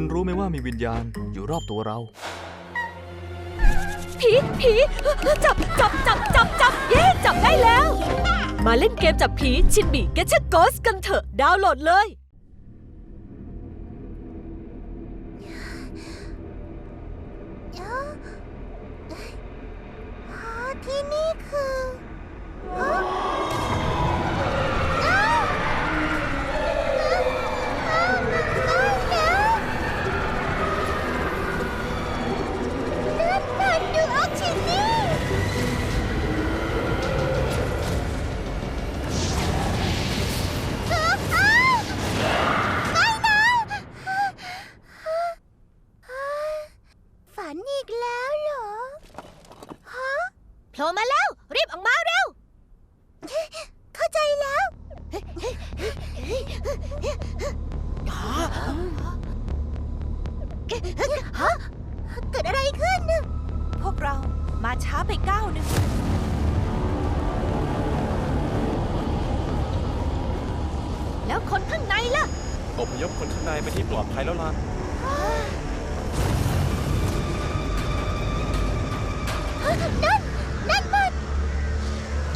คุณรู้ไหมว่ามีวิญญาณอยู่รอบตัวเรา ผีผีจับจับจับจับจับเย้จับได้แล้ว มาเล่นเกมจับผีชินบีเกชโกสกันเถอะ ดาวน์โหลดเลย ที่นี่คือ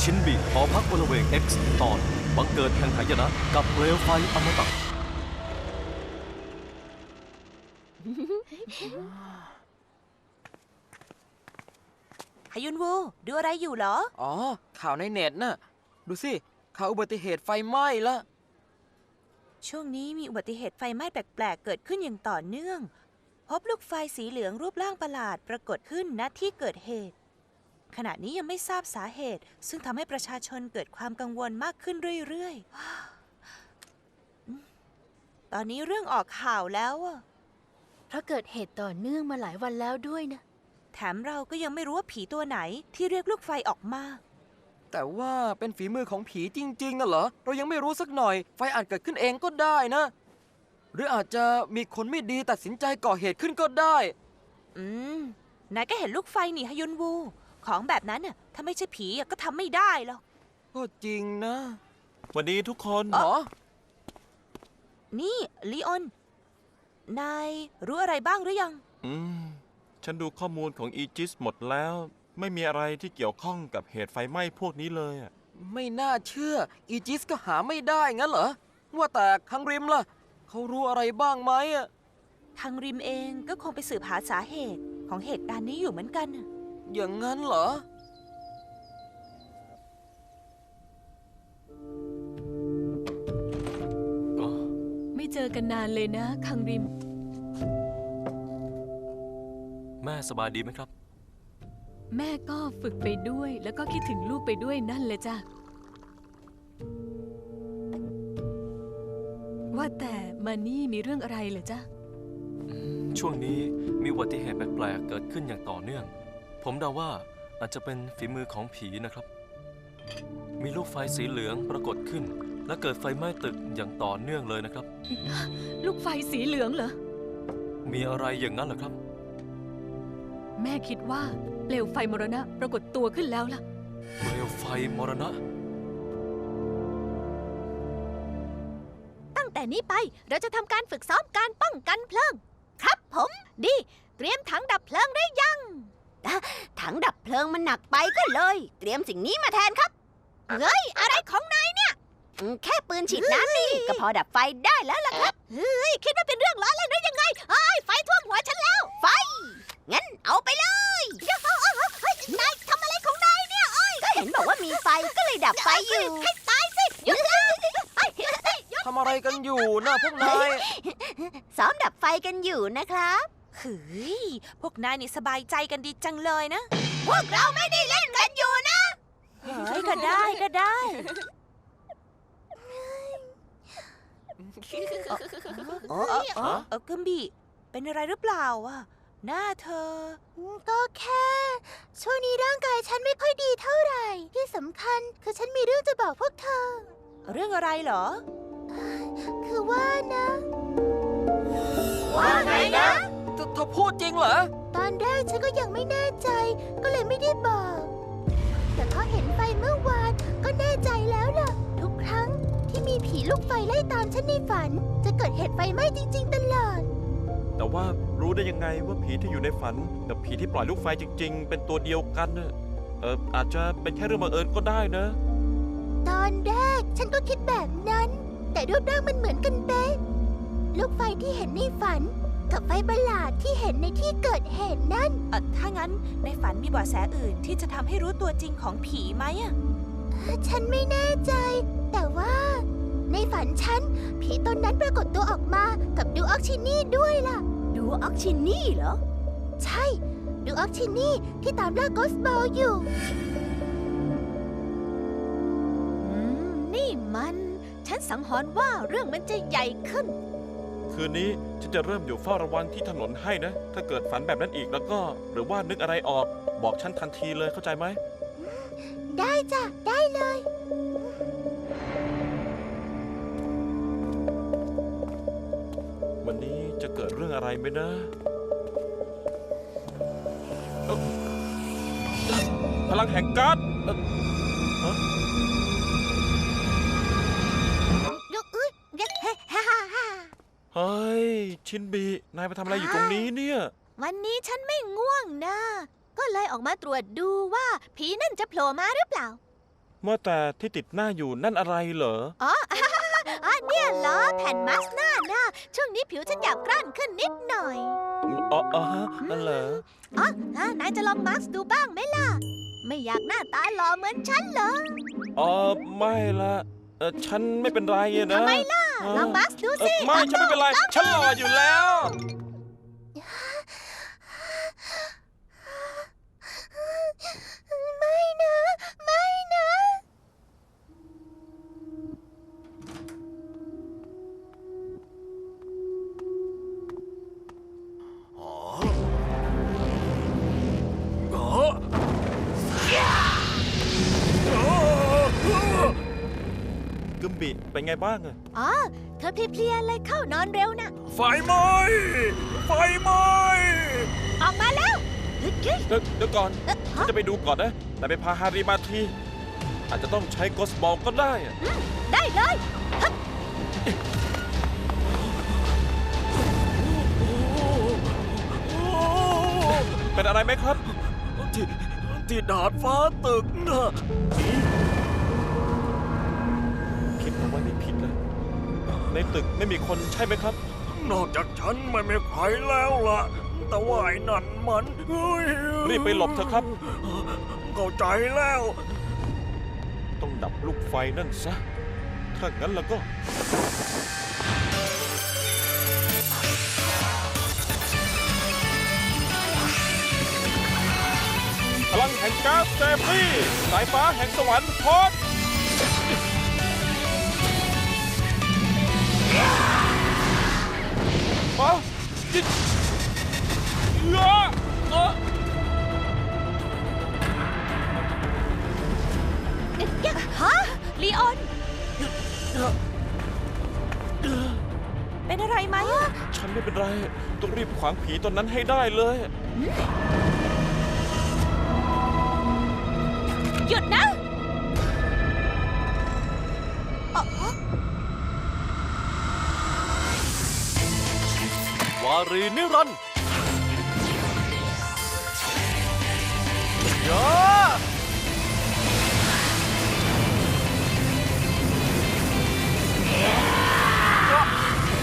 ชินบีหอพักบริเวณ X ตอนบังเกิดแห่งหายนะกับเปลวไฟอมตะฮยุนวู ดูอะไรอยู่เหรอ อ๋อ ข่าวในเน็ตน่ะ ดูสิ ข่าวอุบัติเหตุไฟไหม้ละ ช่วงนี้มีอุบัติเหตุไฟไหม้แปลกๆ เกิดขึ้นอย่างต่อเนื่อง พบลูกไฟสีเหลืองรูปร่างประหลาดปรากฏขึ้นณที่เกิดเหตุ ขณะนี้ยังไม่ทราบสาเหตุ ซึ่งทำให้ประชาชนเกิดความกังวลมากขึ้นเรื่อยๆอืมตอนนี้เรื่องออกข่าวแล้วอะเพราะเกิดเหตุต่อเนื่องมาหลายวันแล้วด้วยนะ แถมเราก็ยังไม่รู้ว่าผีตัวไหนที่เรียกลูกไฟออกมา แต่ว่าเป็นฝีมือของผีจริงๆน่ะเหรอ เรายังไม่รู้สักหน่อย ไฟอาจเกิดขึ้นเองก็ได้นะ หรืออาจจะมีคนไม่ดีตัดสินใจก่อเหตุขึ้นก็ได้ อืม นายก็เห็นลูกไฟนี่ฮยุนวู ของแบบนั้นน่ะถ้าไม่ใช่ผีอะก็ทำไม่ได้หรอก ก็จริงนะวันนี้ทุกคนอ๋อ นี่ลีออน นายรู้อะไรบ้างหรือยัง อืมฉันดูข้อมูลของอีจิสหมดแล้ว ไม่มีอะไรที่เกี่ยวข้องกับเหตุไฟไหม้พวกนี้เลยอะไม่น่าเชื่อ อีจิสก็หาไม่ได้งั้นเหรอ ว่าแต่คังริมล่ะ เขารู้อะไรบ้างไหมอะ ทางริมเองก็คงไปสืบหาสาเหตุของเหตุการณ์นี้อยู่เหมือนกันน่ะ อย่างนั้นเหรอ ไม่เจอกันนานเลยนะ คังริม แม่สบายดีไหมครับ แม่ก็ฝึกไปด้วย แล้วก็คิดถึงลูกไปด้วยนั่นเลยจ้ะ ว่าแต่มานี่มีเรื่องอะไรเหรอจ๊ะ ช่วงนี้มีอุบัติเหตุแปลกๆเกิดขึ้นอย่างต่อเนื่อง ผมเดาว่าอาจจะเป็นฝีมือของผีนะครับ มีลูกไฟสีเหลืองปรากฏขึ้น และเกิดไฟไหม้ตึกอย่างต่อเนื่องเลยนะครับ ลูกไฟสีเหลืองเหรอ มีอะไรอย่างนั้นเหรอครับ แม่คิดว่าเปลวไฟมรณะปรากฏตัวขึ้นแล้วล่ะ เปลวไฟมรณะ ตั้งแต่นี้ไปเราจะทำการฝึกซ้อมการป้องกันเพลิง ครับผม ดี เตรียมถังดับเพลิงได้ยังอะ ถังดับเพลิงมันหนักไปก็เลย เตรียมสิ่งนี้มาแทนครับ เฮ้ย อะไรของนายเนี่ยอืมแค่ปืนฉีดน้ำนี่ก็พอดับไฟได้แล้วล่ะครับ เฮ้ย คิดว่าเป็นเรื่องล้อเล่นได้ยังไงเอ้ยไฟท่วมหัวฉันแล้ว ไฟ งั้นเอาไปเลยเฮ้ยนายทำอะไรของนายเนี่ยเอ้ยก็เห็นบอกว่ามีไฟก็เลยดับไฟอยู่ให้ตายสิหยุดเลยทำอะไรกันอยู่นะพวกนาย ซ้อมดับไฟกันอยู่นะครับ เฮ้ยพวกนายนี่สบายใจกันดีจังเลยนะ พวกเราไม่ได้เล่นกันอยู่นะ เฮ้ยก็ได้ก็ได้ เออเออเออเออกัมบีเป็นอะไรหรือเปล่าอะ หน้าเธอ ก็แค่ ช่วงนี้ร่างกายฉันไม่ค่อยดีเท่าไหร่ ที่สำคัญคือฉันมีเรื่องจะบอกพวกเธอ เรื่องอะไรเหรอ คือว่านะ ว่าไงนะ เธอเธอพูดจริงเหรอ ตอนแรกฉันก็ยังไม่แน่ใจ ก็เลยไม่ได้บอก แต่พอเห็นไฟเมื่อวานก็แน่ใจแล้วล่ะ ทุกครั้งที่มีผีลูกไฟไล่ตามฉันในฝัน จะเกิดเหตุไฟไหม้จริง ๆ ตลอด แต่แต่ว่ารู้ได้ยังไงว่าผีที่อยู่ในฝัน กับผีที่ปล่อยลูกไฟจริง ๆ เป็นตัวเดียวกันเน่ะเอออาจจะเป็นแค่เรื่องบังเอิญก็ได้นะ ตอนแรกฉันก็คิดแบบนั้น แต่รูปร่างมันเหมือนกันเป๊ะลูกไฟที่เห็นในฝัน กับไฟประหลาดที่เห็นในที่เกิดเหตุนั่น เออถ้างั้นในฝันมีเบาะแสอื่นที่จะทำให้รู้ตัวจริงของผีไหมอะฉันไม่แน่ใจ แต่ว่า ในฝันฉัน ผีตนนั้นปรากฏตัวออกมากับดูออกชินี่ด้วยล่ะ ดูออกชินี่เหรอ ใช่ ดูออกชินี่ที่ตามล่าโกสบอลอยู่ อืม นี่มัน ฉันสังหรณ์ว่าเรื่องมันจะใหญ่ขึ้น คืนนี้ฉันจะเริ่มอยู่เฝ้าระวังที่ถนนให้นะ ถ้าเกิดฝันแบบนั้นอีกแล้วก็ หรือว่านึกอะไรออกบอกฉันทันทีเลยเข้าใจไหม ได้จ้ะ ได้เลย วันนี้จะเกิดเรื่องอะไรไหมนะเอ้าพลังแห่งการ์ดเอ้าฮะ เฮ้ย ชินบี นายไปทำอะไรอยู่ตรงนี้เนี่ย วันนี้ฉันไม่ง่วงนะ ก็เลยออกมาตรวจดูว่าผีนั่นจะโผล่มาหรือเปล่าว่าแต่ที่ติดหน้าอยู่นั่นอะไรเหรอ อ๋ออ๋อเนี่ยเหรอแผ่นมาสก์หน้านะช่วงนี้ผิวฉันหยาบกร้านขึ้นนิดหน่อย อ๋ออ๋อฮะนั่นเหรอ อ๋ออะนายจะลองมาสก์ดูบ้างไหมล่ะ ไม่อยากหน้าตาหล่อเหมือนฉันเหรอ อ๋อ ไม่ละเออฉันไม่เป็นไรอะนะทำไมล่ะเออ ลองมาสก์ดูเออสิไม่ฉันไม่เป็นไรฉันหล่ออยู่แล้ว ไงบ้างอะอ๋อ เธอเพลียๆเลยเข้านอนเร็วนะ ไฟไหม้ไฟไหม้ออกมาแล้วเฮ้ยเดี๋ยวเดี๋ยวก่อนฉันจะไปดูก่อนนะ แต่ไปพาฮาริมาที อาจจะต้องใช้กอสบอลก็ได้อะได้เลยเป็นอะไรไหมครับ ที่ที่ดาดฟ้าตึกนะ ในตึกไม่มีคนใช่ไหมครับ นอกจากฉันไม่มีใครแล้วล่ะ แต่ว่าไอ้นั่นมันเฮ้ยรีบไปหลบเถอะครับ เข้าใจแล้ว ต้องดับลูกไฟนั่นซะ ถ้างั้นแล้วก็ พลังแห่งก๊าซเซฟลี่สายฟ้าแห่งสวรรค์พอด มาจิตเอ้อเออฮะลีออน เป็นอะไรไหมอะฉันไม่เป็นไร ต้องรีบขวางผีตนนั้นให้ได้เลย หยุดนะ รีนิรันดร์ยา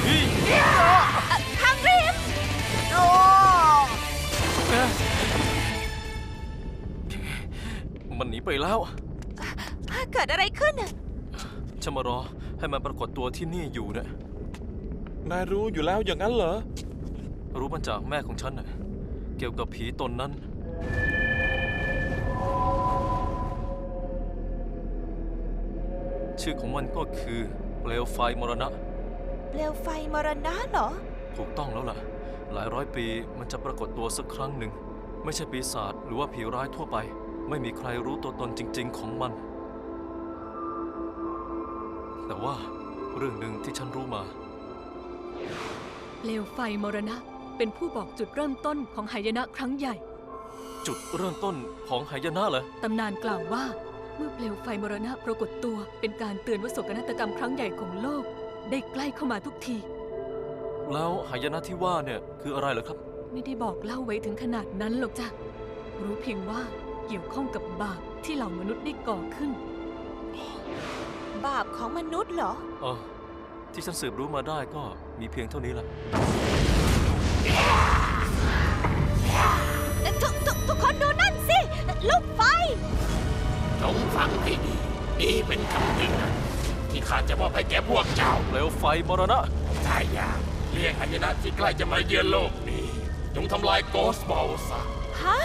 อีทางรีบมันหนีไปแล้ว เกิดอะไรขึ้นอะฉันมารอให้มันปรากฏตัวที่นี่อยู่นะนายรู้อยู่แล้วอย่างนั้นเหรอ รู้มาจากแม่ของฉันนะเกี่ยวกับผีตนนั้น ชื่อของมันก็คือเปลวไฟมรณะ เปลวไฟมรณะเหรอ ถูกต้องแล้วล่ะ หลายร้อยปีมันจะปรากฏตัวสักครั้งหนึ่ง ไม่ใช่ปีศาจหรือว่าผีร้ายทั่วไป ไม่มีใครรู้ตัวตนจริง ๆ ของมัน แต่ว่าเรื่องหนึ่งที่ฉันรู้มา เปลวไฟมรณะ เป็นผู้บอกจุดเริ่มต้นของหายนะครั้งใหญ่ จุดเริ่มต้นของหายนะเหรอ ตำนานกล่าวว่า เมื่อเปลวไฟมรณะปรากฏตัว เป็นการเตือนว่าโศกนาฏกรรมครั้งใหญ่ของโลก ได้ใกล้เข้ามาทุกทีรแล้วหายนะที่ว่าเนี่ยคืออะไรเหรอครับ ไม่ได้บอกเล่าไว้ถึงขนาดนั้นหรอกจ้ะ รู้เพียงว่าเกี่ยวข้องกับบาปที่เหล่ามนุษย์ได้ก่อขึ้น บาปของมนุษย์เหรอ เออที่ฉันสืบรู้มาได้ก็มีเพียงเท่านี้แหละ ทุกทุกทุกคนดูนั่นสิ ลูกไฟจงฟังให้ดีนี่เป็นคำเตือนที่ข้าจะมอบให้แก่พวกเจ้าเปลวไฟมรณะถ้าอยากเรียกหายนะที่ใกล้จะมาเยือนโลกนี้ จงทำลายโกสบอลซะฮะ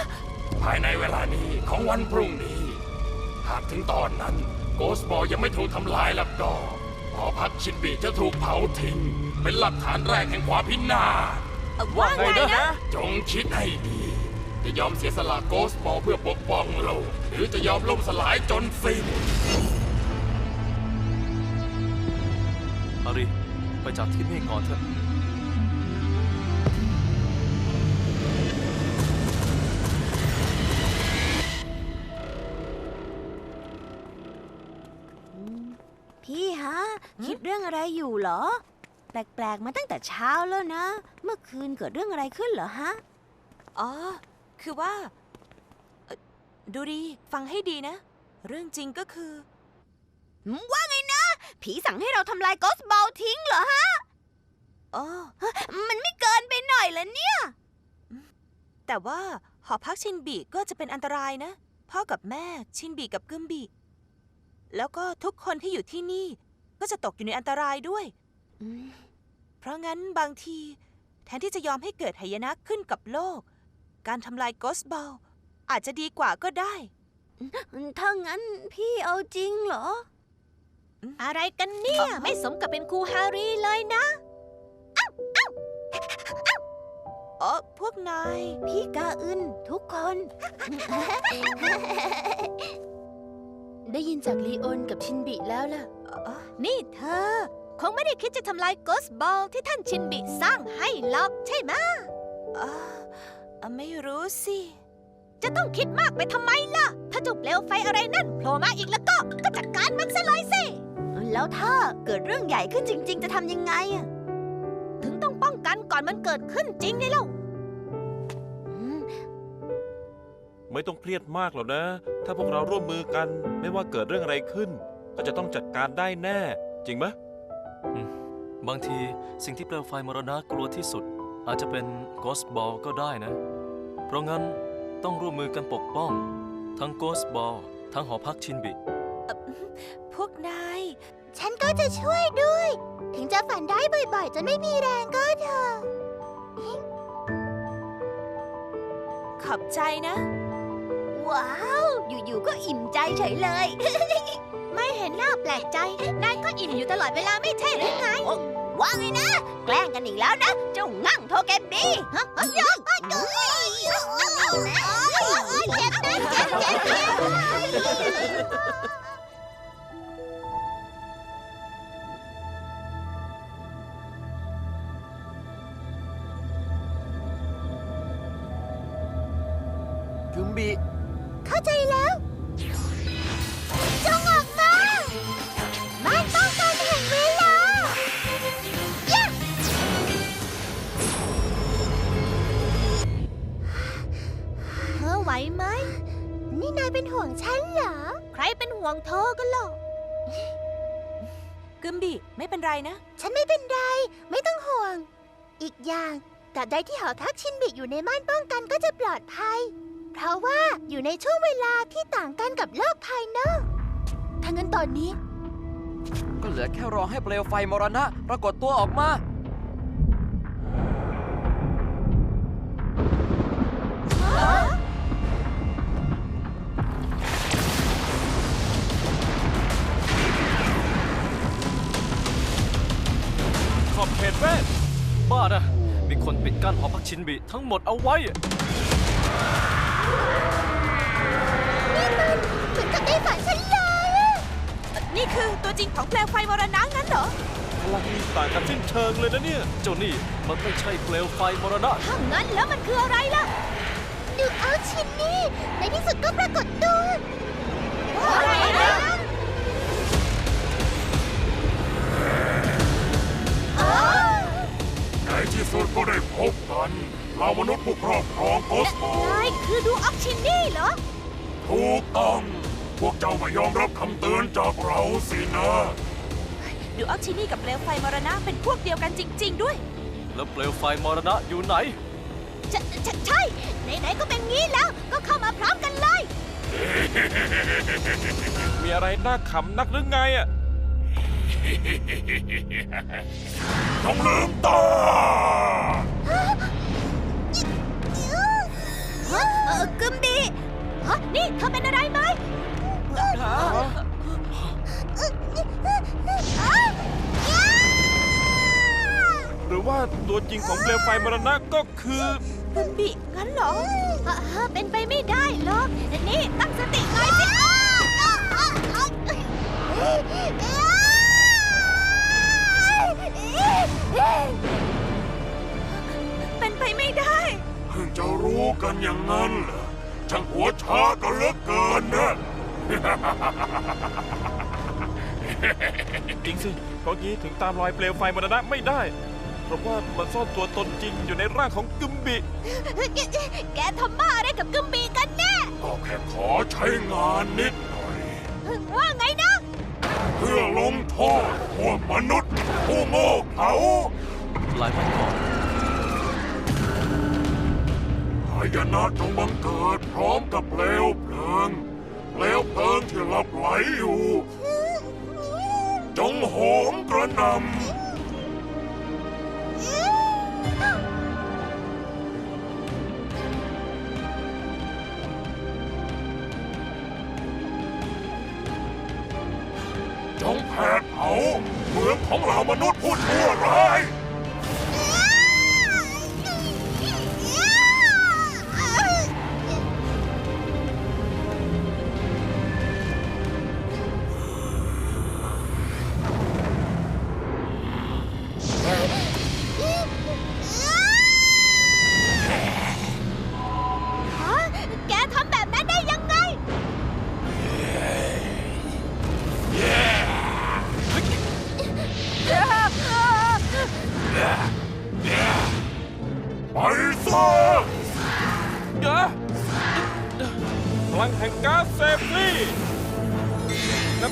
ภายในเวลานี้ของวันพรุ่งนี้ หากถึงตอนนั้นโกสบอลยังไม่ถูกทำลายแล้วก็หอพักชินบีจะถูกเผาทิ้ง เป็นหลักฐานแรกแห่งความพินาศ ว่าไงนะ จงคิดให้ดี จะยอมเสียสละโกสบอลเพื่อปกป้องโลกหรือจะยอมล่มสลายจนสิ้น อารีไปจากที่นี่ก่อนเถอะ พี่ฮะ คิดเรื่องอะไรอยู่เหรอ แปลกๆ มาตั้งแต่เช้าแล้วนะ เมื่อคืนเกิดเรื่องอะไรขึ้นเหรอฮะ อ๋อ คือว่าเอ่อดูดี ฟังให้ดีนะ เรื่องจริงก็คือ ว่าไงนะ ผีสั่งให้เราทำลายกอสบอลทิ้งเหรอฮะ อ๋อ มันไม่เกินไปหน่อยเหรอเนี่ย แต่ว่าหอพักชินบีก็จะเป็นอันตรายนะ พ่อกับแม่ชินบีกับกึมบีแล้วก็ทุกคนที่อยู่ที่นี่ ก็จะตกอยู่ในอันตรายด้วย เพราะงั้นบางที แทนที่จะยอมให้เกิดหายนะขึ้นกับโลก การทำลายกอสบอลอาจจะดีกว่าก็ได้ ถ้างั้นพี่เอาจริงเหรอ อะไรกันเนี่ย ไม่สมกับเป็นครูฮารีเลยนะเออพวกนาย พี่กาอึนทุกคน ได้ยินจากลีโอนกับชินบิแล้วล่ะเอ่อนี่เธอ คงไม่ได้คิดจะทำลายโกสบอลที่ท่านชินบิสร้างให้หรอกใช่ไหมเอ่อเอ่อไม่รู้สิ จะต้องคิดมากไปทำไมล่ะ ถ้าเจุเปลวไฟอะไรนั่นโผล่มาอีกแล้วก็ ก็จัดการมันซะเลยสิ แล้วถ้าเกิดเรื่องใหญ่ขึ้นจริง ๆ จะทำยังไงอะถึงต้องป้องกันก่อนมันเกิดขึ้นจริงไงเล่าอืมไม่ต้องเครียดมากหรอกนะ ถ้าพวกเราร่วมมือกัน ไม่ว่าเกิดเรื่องอะไรขึ้น ก็จะต้องจัดการได้แน่ จริงไหม บางทีสิ่งที่เปลวไฟมรณะกลัวที่สุด อาจจะเป็นก s สบอลก็ได้นะ เพราะงั้นต้องร่วมมือกันปกป้อง ทั้งก s สบอลทั้งหอพักชินบิ พวกนาย ฉันก็จะช่วยด้วย ถึงจะฝันได้บ่อยๆ จนไม่มีแรงก็เถอะขอบใจนะ ว้าว อยู่ๆ ก็อิ่มใจเฉยเลยไม่ เห็นหน้าแปลกใจ นายก็อิ่มอยู่ตลอดเวลาไม่ใช่หรือไง ว่าไงนะ แกล้งกันอีกแล้วนะ เจ้างั่งโทเกบีฮะเจ็บนะเจ็บเจ็บเจ็บกึมบีเข้าใจแล้ว กึมบีไม่เป็นไรนะ ฉันไม่เป็นไร ไม่ต้องห่วง อีกอย่างตราบใดที่หอทักชินบิอยู่ในม่านป้องกันก็จะปลอดภัย เพราะว่าอยู่ในช่วงเวลาที่ต่างกันกับโลกภายนอกถ้างั้นตอนนี้ ก็เหลือแค่รอให้เปลวไฟมรณะ ปรากฏตัวออกมา ขอบเขตเวทบ้านะ มีคนปิดกั้นหอพักชินบิทั้งหมดเอาไว้ เหมือนกับในฝันฉันเลยนี่คือตัวจริงของเปลวไฟมรณะงั้นเหรอ พลังต่างกันสิ้นเชิงเลยนะเนี่ย เจ้านี่มันไม่ใช่เปลวไฟมรณะ ถ้างั้นแล้วมันคืออะไรล่ะ ดูเอาชินนี่ ในที่สุดก็ปรากฏตัวอะไรนะใน ที่สุดก็ได้พบกันเรามนุษย์ผู้ครอบครองโกสโมนายคือดูออกชินนี่เหรอ ถูกต้อง พวกเจ้าไม่ยอมรับคำเตือนจากเราสินะดูออกชินี่กับเปลวไฟมรณะเป็นพวกเดียวกันจริง ๆ ด้วย แล้วเปลวไฟมรณะอยู่ไหน ใช่ใช่ใช่ไหนๆก็เป็นงี้แล้วก็เข้ามาพร้อมกันเลย มีอะไรน่าขำนักหรือไงอะ จงลืมตาฮะเออกึมดีฮะนี่เธอเป็นอะไรไหมหรือว่าตัวจริงของเปลวไฟมรณะก็คือคุณบิงั้นเหรออะฮะเป็นไปไม่ได้หรอกนี่ตั้งสติหน่อยสิ เป็นไปไม่ได้ เพิ่งจะรู้กันอย่างนั้นเหรอช่างหัวช้ากันเหลือเกินนะ จริงสิเพราะงี้ถึงตามรอยเปลวไฟมรณะไม่ได้ เพราะว่ามันซ่อนตัวตนจริงอยู่ในร่างของกึมบิ แกทำบ้าอะไรกับกึมบีกันแน่ ก็แค่ขอใช้งานนิดหน่อย ว่าไงนะ เพื่อลงโทษพวกมนุษย์ ผู้โง่เขลาหลายวันก่อนหายนะจงบังเกิดพร้อมกับเปลวเพลิงเปลวเพลิงที่ลับไหลอยู่ จงโหมกระหนำ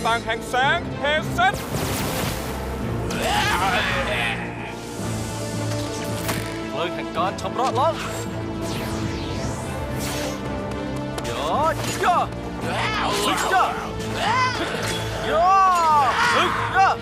ต่างแห่งแสงเฮเซนเพลิงแห่งการชำระล้างยอดยอดซึกยอดยอดซึกยอด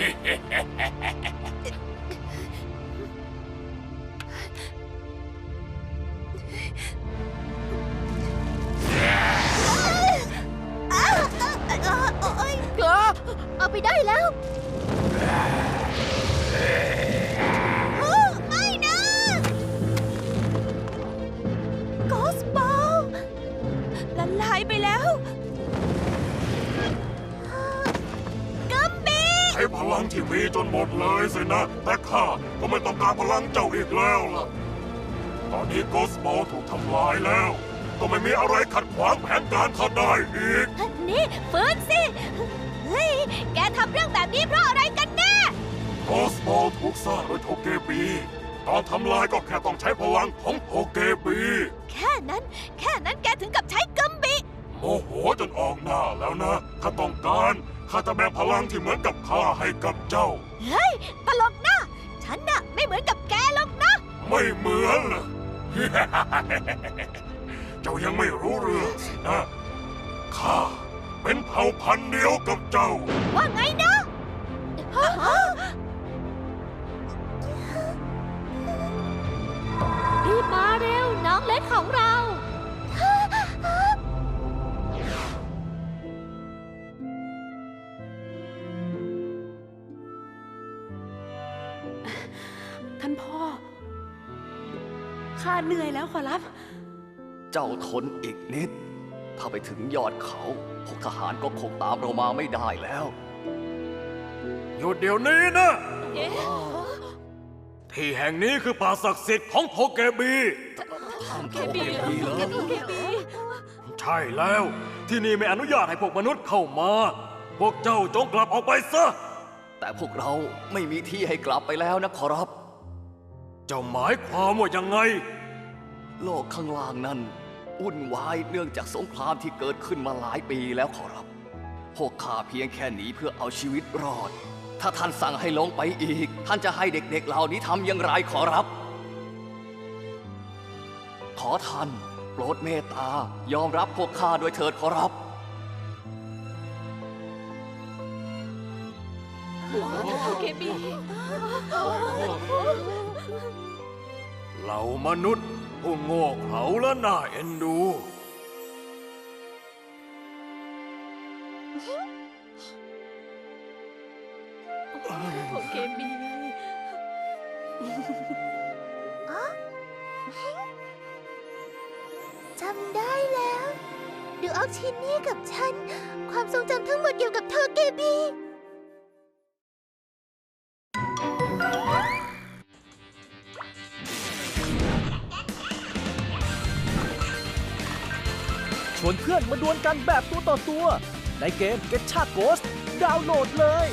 Ha ha ha ha ha! อีก นี่ฟื้นสิ เฮ้ย แกทำเรื่องแบบนี้เพราะอะไรกันแน่โกสบอลถูกสร้างโดยโทเกบีตอนทำลายก็แค่ต้องใช้พลังของโทเกบี แค่นั้น แค่นั้นแกถึงกับใช้กัมบิโมโหจนออกหน้าแล้วนะข้าต้องการข้าจะแบ่งพลังที่เหมือนกับข้าให้กับเจ้า เฮ้ย ตลกนะฉันน่ะไม่เหมือนกับแกหรอกนะ ไม่เหมือนเหรอ เจ้ายังไม่รู้เรื่องสินะ ข้าเป็นเผ่าพันธุ์เดียวกับเจ้า ว่าไงนะรีบมาเร็วน้องเล็กของเรา ท่านพ่อ ข้าเหนื่อยแล้วขอรับ เจ้าทนอีกนิด ถ้าไปถึงยอดเขา พวกทหารก็คงตามเรามาไม่ได้แล้ว หยุดเดี๋ยวนี้นะ ที่แห่งนี้คือป่าศักดิ์สิทธิ์ของโทเกบี เคบีเหรอเคบีใช่แล้ว ที่นี่ไม่อนุญาตให้พวกมนุษย์เข้ามา พวกเจ้าจงกลับออกไปซะ แต่พวกเราไม่มีที่ให้กลับไปแล้วนะขอรับ เจ้าหมายความว่ายังไง โลกข้างล่างนั้น วุ่นวายเนื่องจากสงครามที่เกิดขึ้นมาหลายปีแล้วขอรับ พวกข้าเพียงแค่หนีเพื่อเอาชีวิตรอด ถ้าท่านสั่งให้ลงไปอีก ท่านจะให้เด็กๆเหล่านี้ทำอย่างไรขอรับ ขอท่านโปรดเมตตายอมรับพวกข้าด้วยเถิดขอรับเคบี เหล่ามนุษย์ ผู้โง่เขลาและน่าเอ็นดูเคบีจำได้แล้ว ดูเอาชิ้นนี้กับฉัน ความทรงจำทั้งหมดเกี่ยวกับเธอเกบี วนเพื่อนมาดวลกันแบบตัวต่อตัว ในเกม Get ชา Ghost ดาวน์โหลดเลย